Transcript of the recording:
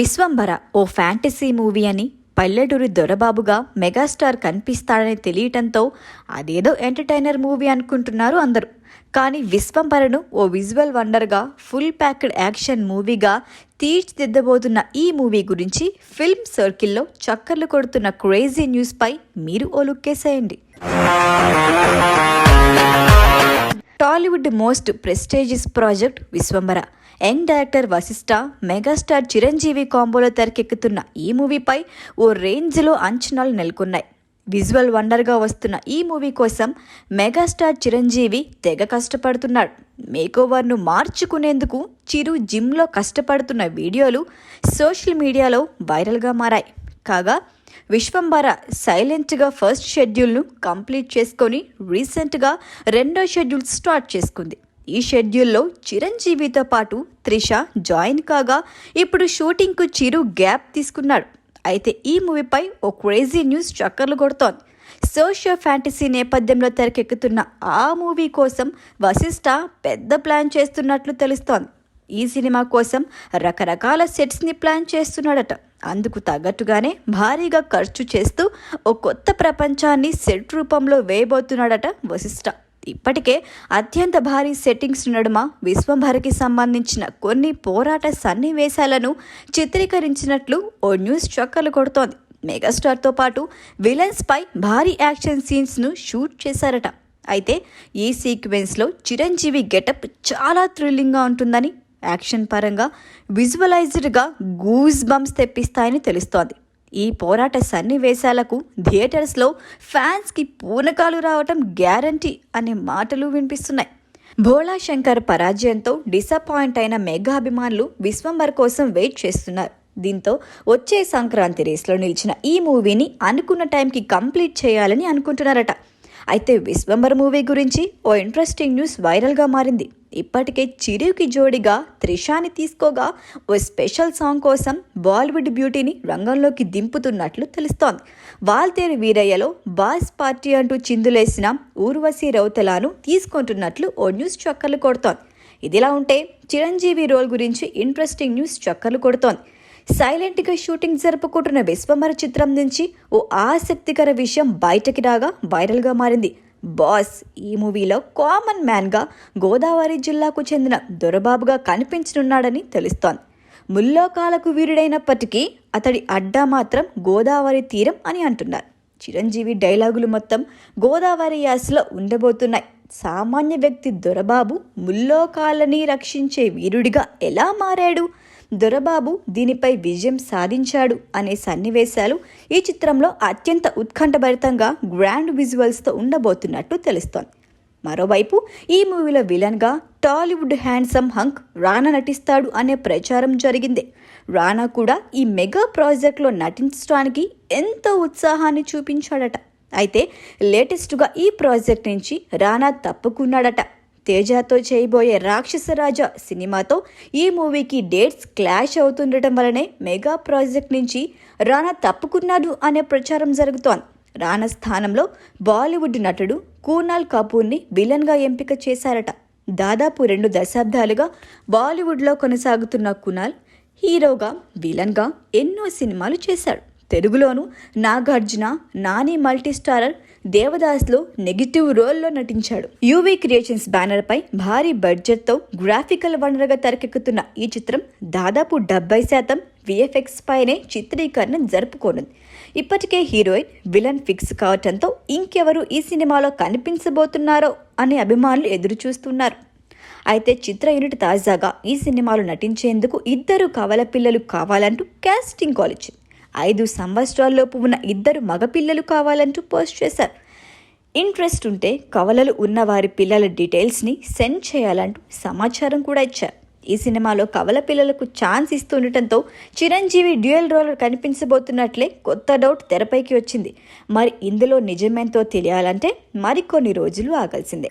విశ్వంబర ఓ fantasy movie అని పల్లెటూరి దొరబాబుగా megastar కనిపిస్తాడని తెలియటంతో అదేదో ఎంటర్టైనర్ మూవీ అనుకుంటున్నారు అందరూ. కానీ విశ్వంభరను ఓ విజువల్ వండర్గా ఫుల్ ప్యాక్డ్ యాక్షన్ మూవీగా తీర్చిదిద్దబోతున్న ఈ మూవీ గురించి ఫిల్మ్ సర్కిల్లో చక్కర్లు కొడుతున్న క్రేజీ న్యూస్పై మీరు ఓ లుక్కేసేయండి Tollywood most prestigious project Vishwambhara. Young director Vashishta megastar Chiranjeevi కాంబోలో తెరకెక్కుతున్న ఈ మూవీపై ఓ రేంజ్లో అంచనాలు నెలకొన్నాయి. విజువల్ వండర్గా వస్తున్న ఈ మూవీ కోసం మెగాస్టార్ చిరంజీవి తెగ కష్టపడుతున్నాడు. మేకోవర్ను మార్చుకునేందుకు చిరు జిమ్లో కష్టపడుతున్న వీడియోలు సోషల్ మీడియాలో వైరల్గా మారాయి. కాగా విశ్వంబర సైలెంట్గా ఫస్ట్ షెడ్యూల్ను కంప్లీట్ చేసుకొని రీసెంట్గా రెండో షెడ్యూల్ స్టార్ట్ చేసుకుంది. ఈ షెడ్యూల్లో చిరంజీవితో పాటు త్రిష జాయిన్ కాగా ఇప్పుడు షూటింగ్కు చిరు గ్యాప్ తీసుకున్నాడు. అయితే ఈ మూవీపై ఓ క్రేజీ న్యూస్ చక్కర్లు కొడుతోంది. సోషియో ఫ్యాంటసీ నేపథ్యంలో తెరకెక్కుతున్న ఆ మూవీ కోసం వశిష్ఠ పెద్ద ప్లాన్ చేస్తున్నట్లు తెలుస్తోంది. ఈ సినిమా కోసం రకరకాల సెట్స్ని ప్లాన్ చేస్తున్నాడట. అందుకు తగ్గట్టుగానే భారీగా ఖర్చు చేస్తూ ఓ కొత్త ప్రపంచాన్ని సెట్ రూపంలో వేయబోతున్నాడట వశిష్ఠ ఇప్పటికే అత్యంత భారీ సెట్టింగ్స్ నడుమ విశ్వంభరకి సంబంధించిన కొన్ని పోరాట సన్నివేశాలను చిత్రీకరించినట్లు ఓ న్యూస్ చక్కర్లు కొడుతోంది. మెగాస్టార్తో పాటు విలన్స్పై భారీ యాక్షన్ సీన్స్ను షూట్ చేశారట. అయితే ఈ సీక్వెన్స్లో చిరంజీవి గెటప్ చాలా థ్రిల్లింగ్గా ఉంటుందని యాక్షన్ పరంగా విజువలైజ్డ్గా గూజ్ బంప్స్ తెప్పిస్తాయని తెలుస్తోంది. ఈ పోరాట సన్నివేశాలకు థియేటర్స్లో ఫ్యాన్స్కి పూనకాలు రావటం గ్యారంటీ అనే మాటలు వినిపిస్తున్నాయి. భోళా శంకర్ పరాజయంతో డిసప్పాయింట్ అయిన మెగా అభిమానులు విశ్వంబర్ కోసం వెయిట్ చేస్తున్నారు. దీంతో వచ్చే సంక్రాంతి రేస్లో నిలిచిన ఈ మూవీని అనుకున్న టైంకి కంప్లీట్ చేయాలని అనుకుంటున్నారట. అయితే విశ్వంబర్ మూవీ గురించి ఓ ఇంట్రెస్టింగ్ న్యూస్ వైరల్గా మారింది. ఇప్పటికే చిరుకి జోడిగా త్రిషాని తీసుకోగా ఓ స్పెషల్ సాంగ్ కోసం బాలీవుడ్ బ్యూటీని రంగంలోకి దింపుతున్నట్లు తెలుస్తోంది. వాల్తేరు వీరయ్యలో బాస్ పార్టీ అంటూ చిందులేసిన ఊర్వశి రౌతలాను తీసుకుంటున్నట్లు ఓ న్యూస్ చక్కర్లు కొడుతోంది. ఇదిలా ఉంటే చిరంజీవి రోల్ గురించి ఇంట్రెస్టింగ్ న్యూస్ చక్కర్లు కొడుతోంది. సైలెంట్గా షూటింగ్ జరుపుకుంటున్న విశ్వమర చిత్రం నుంచి ఓ ఆసక్తికర విషయం బయటకి రాగా వైరల్గా మారింది. బాస్ ఈ మూవీలో కామన్ మ్యాన్గా గోదావరి జిల్లాకు చెందిన దొరబాబుగా కనిపించనున్నాడని తెలుస్తోంది. ముల్లోకాలకు వీరుడైనప్పటికీ అతడి అడ్డా మాత్రం గోదావరి తీరం అని అంటున్నారు. చిరంజీవి డైలాగులు మొత్తం గోదావరి యాసలో ఉండబోతున్నాయి. సామాన్య వ్యక్తి దొరబాబు ముల్లోకాలని రక్షించే వీరుడిగా ఎలా మారాడు? దొరబాబు దీనిపై విజయం సాధించాడు అనే సన్నివేశాలు ఈ చిత్రంలో అత్యంత ఉత్కంఠభరితంగా గ్రాండ్ విజువల్స్తో ఉండబోతున్నట్టు తెలుస్తోంది. మరోవైపు ఈ మూవీలో విలన్గా టాలీవుడ్ హ్యాండ్సమ్ హంక్ రానా నటిస్తాడు అనే ప్రచారం జరిగింది. రానా కూడా ఈ మెగా ప్రాజెక్ట్లో నటించడానికి ఎంతో ఉత్సాహాన్ని చూపించాడట. అయితే లేటెస్ట్గా ఈ ప్రాజెక్ట్ నుంచి రానా తప్పుకున్నాడట. తేజాతో చేయబోయే రాక్షసరాజా సినిమాతో ఈ మూవీకి డేట్స్ క్లాష్ అవుతుండటం వలనే మెగా ప్రాజెక్ట్ నుంచి రానా తప్పుకున్నాడు అనే ప్రచారం జరుగుతోంది. రానా స్థానంలో బాలీవుడ్ నటుడు కూనాల్ కపూర్ని విలన్గా ఎంపిక చేశారట. దాదాపు రెండు దశాబ్దాలుగా బాలీవుడ్లో కొనసాగుతున్న కునాల్ హీరోగా విలన్గా ఎన్నో సినిమాలు చేశాడు. తెలుగులోను నాగార్జున నాని మల్టీస్టారర్ దేవదాస్లో నెగిటివ్ రోల్లో నటించాడు. యూవీ క్రియేషన్స్ బ్యానర్పై భారీ బడ్జెట్తో గ్రాఫికల్ వండర్గా తెరకెక్కుతున్న ఈ చిత్రం దాదాపు డెబ్బై శాతం విఎఫ్ఎక్స్ పైనే చిత్రీకరణ జరుపుకోనుంది. ఇప్పటికే హీరోయిన్ విలన్ ఫిక్స్ కావటంతో ఇంకెవరు ఈ సినిమాలో కనిపించబోతున్నారో అనే అభిమానులు ఎదురు చూస్తున్నారు అయితే చిత్ర యూనిట్ తాజాగా ఈ సినిమాలో నటించేందుకు ఇద్దరు కవల పిల్లలు కావాలంటూ కాస్టింగ్ కాల్ ఇచ్చింది. ఐదు సంవత్సరాల్లోపు ఉన్న ఇద్దరు మగపిల్లలు కావాలంటూ పోస్ట్ చేశారు. ఇంట్రెస్ట్ ఉంటే కవలలు ఉన్న వారి పిల్లల డీటెయిల్స్ని సెండ్ చేయాలంటూ సమాచారం కూడా ఇచ్చారు. ఈ సినిమాలో కవల పిల్లలకు ఛాన్స్ ఇస్తుండటంతో చిరంజీవి డ్యూయల్ రోలర్ కనిపించబోతున్నట్లే కొత్త డౌట్ తెరపైకి వచ్చింది. మరి ఇందులో నిజమేంతో తెలియాలంటే మరికొన్ని రోజులు ఆగాల్సిందే.